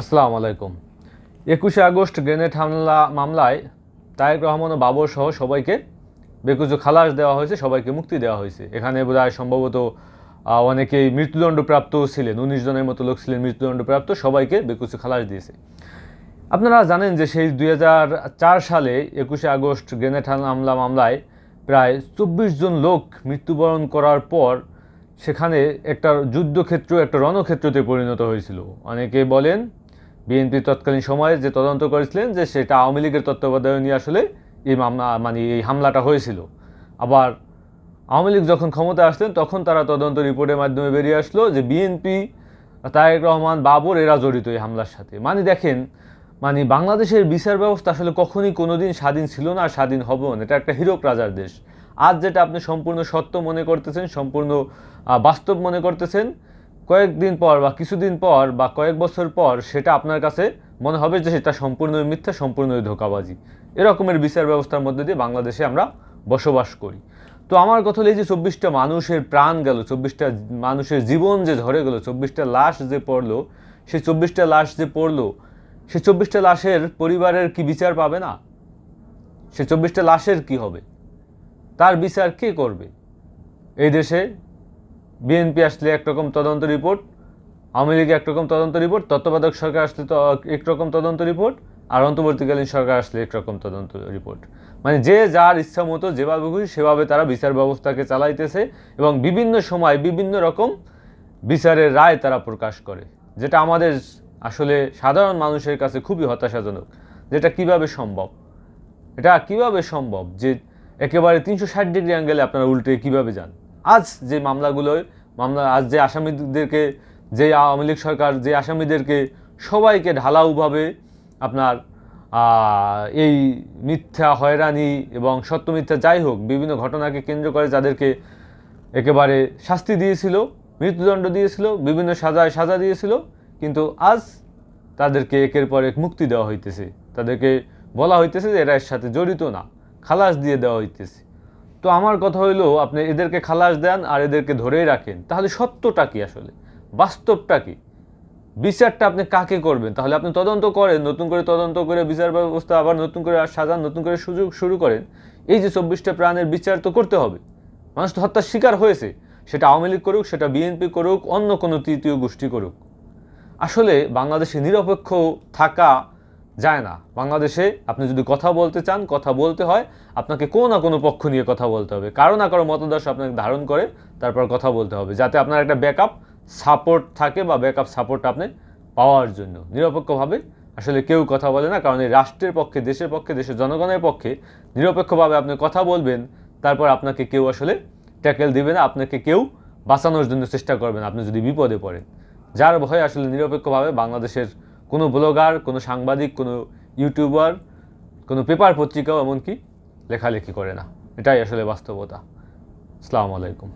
আসসালামু আলাইকুম। একুশে আগস্ট গ্রেনেড হামলা, মামলায় তায়েক রহমান ও বাবর সহ সবাইকে বেকুচু খালাস দেওয়া হয়েছে, সবাইকে মুক্তি দেওয়া হয়েছে। এখানে বোধহয় সম্ভবত অনেকেই মৃত্যুদণ্ডপ্রাপ্ত ছিলেন, উনিশ জনের মতো লোক ছিলেন মৃত্যুদণ্ডপ্রাপ্ত, সবাইকে বেকুচু খালাস দিয়েছে। আপনারা জানেন যে সেই দুই হাজার চার সালে একুশে আগস্ট গ্রেনেড হামলা মামলায় প্রায় চব্বিশ জন লোক মৃত্যুবরণ করার পর সেখানে একটা যুদ্ধক্ষেত্র, একটা রণক্ষেত্রতে পরিণত হয়েছিল। অনেকে বলেন বিএনপি তৎকালীন সময়ে যে তদন্ত করেছিলেন যে সেটা আওয়ামী লীগের তত্ত্বাবধানে আসলে এই মামলা মানে এই হামলাটা হয়েছিল। আবার আওয়ামী লীগ যখন ক্ষমতায় আসলেন, তখন তারা তদন্ত রিপোর্টের মাধ্যমে বেরিয়ে আসলো যে বিএনপি, তারেক রহমান, বাবর এরা জড়িত এই হামলার সাথে। মানে দেখেন মানে বাংলাদেশের বিচার ব্যবস্থা আসলে কখনই কোনো দিন স্বাধীন ছিল না আর স্বাধীন হবেও না। এটা একটা হিরক রাজার দেশ। আজ যেটা আপনি সম্পূর্ণ সত্য মনে করতেছেন, সম্পূর্ণ বাস্তব মনে করতেছেন কয়েকদিন পর বা কিছুদিন পর বা কয়েক বছর পর সেটা আপনার কাছে মনে হবে যে সেটা সম্পূর্ণই মিথ্যা, সম্পূর্ণই ধোকাবাজি। এরকমের বিচার ব্যবস্থার মধ্যে দিয়ে বাংলাদেশে আমরা বসবাস করি। তো আমার কথা এই যে চব্বিশটা মানুষের প্রাণ গেল, চব্বিশটা মানুষের জীবন যে ঝরে গেল, চব্বিশটা লাশ যে পড়ল সে চব্বিশটা লাশ যে পড়ল সে চব্বিশটা লাশের পরিবারের কি বিচার পাবে না? সে চব্বিশটা লাশের কি হবে? তার বিচার কে করবে? এই দেশে বিএনপি আসলে একরকম তদন্ত রিপোর্ট, আওয়ামী লীগ একরকম তদন্ত রিপোর্ট, তত্ত্বাবধায়ক সরকার আসলে তো একরকম তদন্ত রিপোর্ট, আর অন্তর্বর্তীকালীন সরকার আসলে একরকম তদন্ত রিপোর্ট। মানে যে যার ইচ্ছা মতো, যেভাবে খুশি সেভাবে তারা বিচার ব্যবস্থাকে চালাইতেছে এবং বিভিন্ন সময় বিভিন্ন রকম বিচারের রায় তারা প্রকাশ করে, যেটা আমাদের আসলে সাধারণ মানুষের কাছে খুবই হতাশাজনক যেটা কীভাবে সম্ভব? এটা কীভাবে সম্ভব? যে একেবারে তিনশো ষাট ডিগ্রি অ্যাঙ্গেলে আপনারা উল্টে কীভাবে যান? আজ যে মামলাগুলোয়, মামলা আজ যে আসামিদেরকে, যে আওয়ামী লীগ সরকার, যে আসামিদেরকে সবাইকে ঢালাউভাবে আপনার এই মিথ্যা হয়রানি এবং সত্য মিথ্যা যাই হোক, বিভিন্ন ঘটনাকে কেন্দ্র করে যাদেরকে একেবারে শাস্তি দিয়েছিল, মৃত্যুদণ্ড দিয়েছিল, বিভিন্ন সাজায় সাজা দিয়েছিল, কিন্তু আজ তাদেরকে একের পর এক মুক্তি দেওয়া হইতেছে। তাদেরকে বলা হইতেছে যে এরা এর সাথে জড়িত না, খালাস দিয়ে দেওয়া হইতেছে। তো আমার কথা হইল, আপনি এদেরকে খালাস দেন আর এদেরকে ধরেই রাখেন। তাহলে সত্যটা কি আসলে? বাস্তবটা কি? বিচারটা আপনি কাকে করবেন? তাহলে আপনি তদন্ত করেন, নতুন করে তদন্ত করে বিচার ব্যবস্থা, আবার নতুন করে সাজান, নতুন করে সুযোগ শুরু করেন। এই যে চব্বিশটা প্রাণের বিচার তো করতে হবে। মানুষ তো হত্যার শিকার হয়েছে। সেটা আওয়ামী লীগ করুক, সেটা বিএনপি করুক, অন্য কোনো তৃতীয় গোষ্ঠী করুক। আসলে বাংলাদেশে নিরপেক্ষ থাকা যায় না। বাংলাদেশে আপনি যদি কথা বলতে চান, কথা বলতে হয়, আপনাকে কোনো না কোনো পক্ষ নিয়ে কথা বলতে হবে। কারও না কারও মতাদর্শ আপনাকে ধারণ করে, তারপর কথা বলতে হবে। যাতে আপনার একটা ব্যাকআপ সাপোর্ট থাকে বা ব্যাকআপ সাপোর্ট আপনি পাওয়ার জন্য। নিরপেক্ষভাবে আসলে কেউ কথা বলে না, কারণ এই রাষ্ট্রের পক্ষে, দেশের পক্ষে, দেশের জনগণের পক্ষে নিরপেক্ষভাবে আপনি কথা বলবেন, তারপর আপনাকে কেউ আসলে ট্যাকেল দিবে না, আপনাকে কেউ বাঁচানোর জন্য চেষ্টা করবেন আপনি যদি বিপদে পড়েন। যার ভয়ে আসলে নিরপেক্ষভাবে বাংলাদেশের কোনো ব্লগার, কোনো সাংবাদিক, কোনো ইউটিউবার, কোনো পেপার পত্রিকাও এমনকি লেখালেখি করে না। এটাই আসলে বাস্তবতা। আসসালামু আলাইকুম।